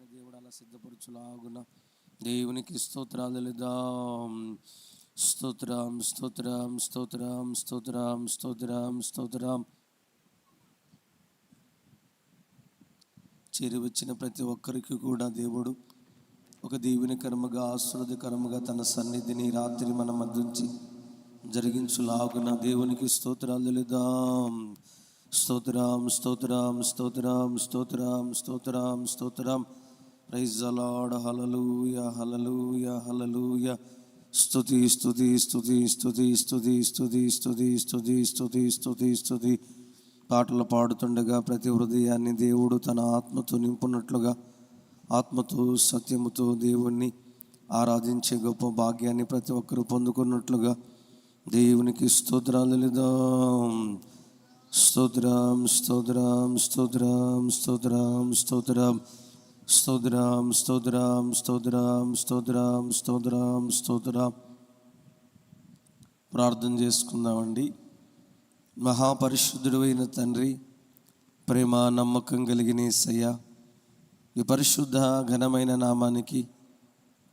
వెంటనే దేవుడు అలా సిద్ధపరచులాగున దేవునికి స్తోత్రాలు స్తోత్రం స్తోత్రం స్తోత్రం స్తోత్రం స్తోత్రం స్తోత్రం. చేరి వచ్చిన ప్రతి ఒక్కరికి కూడా దేవుడు ఒక దేవుని దీవెనకరముగా ఆశ్రదకరముగా తన సన్నిధిని రాత్రి మన మధ్యుంచి జరిగించులాగున దేవునికి స్తోత్రాలు లేదాం స్తోత్రం స్తోత్రం స్తోత్రం స్తోత్రం స్తోత్రం స్తోత్రం. ప్రైజ్ అలాడ్ హలలుయ హలలుయ హలలుయ స్థుతి స్థుతి స్థుతి స్థుతి స్థుతి స్థుతి స్థుతి స్థుతి స్థుతి స్థుతి స్థుతి పాటలు పాడుతుండగా ప్రతి హృదయాన్ని దేవుడు తన ఆత్మతో నింపునట్లుగా ఆత్మతో సత్యముతో దేవుణ్ణి ఆరాధించే గొప్ప భాగ్యాన్ని ప్రతి ఒక్కరూ పొందుకున్నట్లుగా దేవునికి స్తోత్రాలు లేదాం స్తోత్రం స్తోత్రం స్తోత్రం స్తోత్రం స్తోత్రం. స్తోత్రం స్తోత్రం స్తోత్రం స్తోత్రం స్తోత్రం స్తోత్రం ప్రార్థన చేసుకుందామండి. మహాపరిశుద్ధుడు అయిన తండ్రి ప్రేమ నమ్మకం కలిగిన సయ్య ఈ పరిశుద్ధ ఘనమైన నామానికి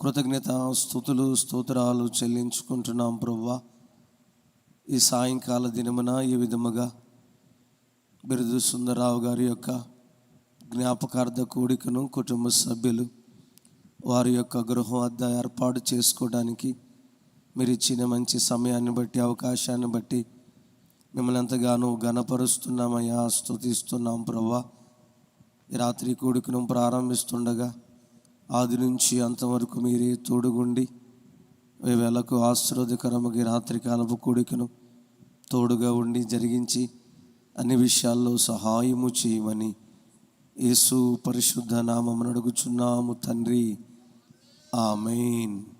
కృతజ్ఞత స్థుతులు స్తోత్రాలు చెల్లించుకుంటున్నాం ప్రవ్వా. ఈ సాయంకాల దినమున ఈ విధముగా బిరుదు సుందరరావు గారి యొక్క జ్ఞాపకార్థ కూడికను కుటుంబ సభ్యులు వారి యొక్క గృహం వద్ద ఏర్పాటు చేసుకోవడానికి మీరు ఇచ్చిన మంచి సమయాన్ని బట్టి అవకాశాన్ని బట్టి మిమ్మల్ని ఎంతగానో ఘనపరుస్తున్నామయ్యా స్థుతిస్తున్నాం ప్రభా. ఈ రాత్రి కూడికను ప్రారంభిస్తుండగా ఆది నుంచి అంతవరకు మీరే తోడుగుండి వేలకు వేళకు రాత్రి కాలపు కూడికను తోడుగా ఉండి జరిగించి అన్ని విషయాల్లో సహాయము చేయమని యేసు పరిశుద్ధ నామమును అడుగుచున్నాము తండ్రి. ఆమెన్.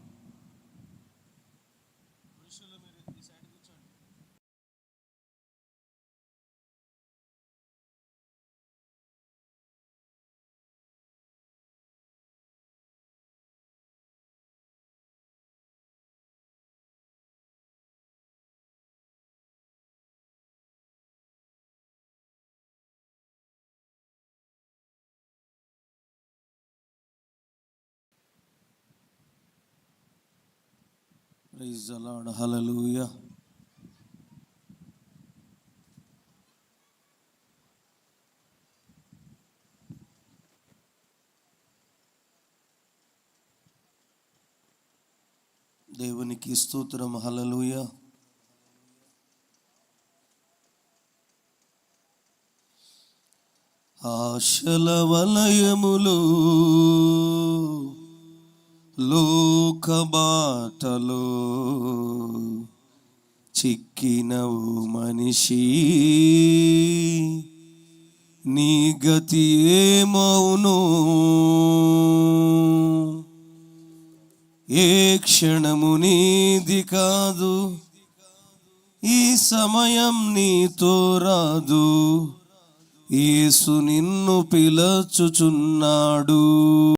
ప్రైజ్ అలాడ్ హలలుయ దేవునికి స్తోత్రం. హలలుయ ఆశల వలయములు లోక బాటలో చిక్కినవు మనిషి. నీ గతి ఏమవును ఏ క్షణము నీది కాదు. ఈ సమయం నీతో రాదు. యేసు నిన్ను పిలచుచున్నాడు.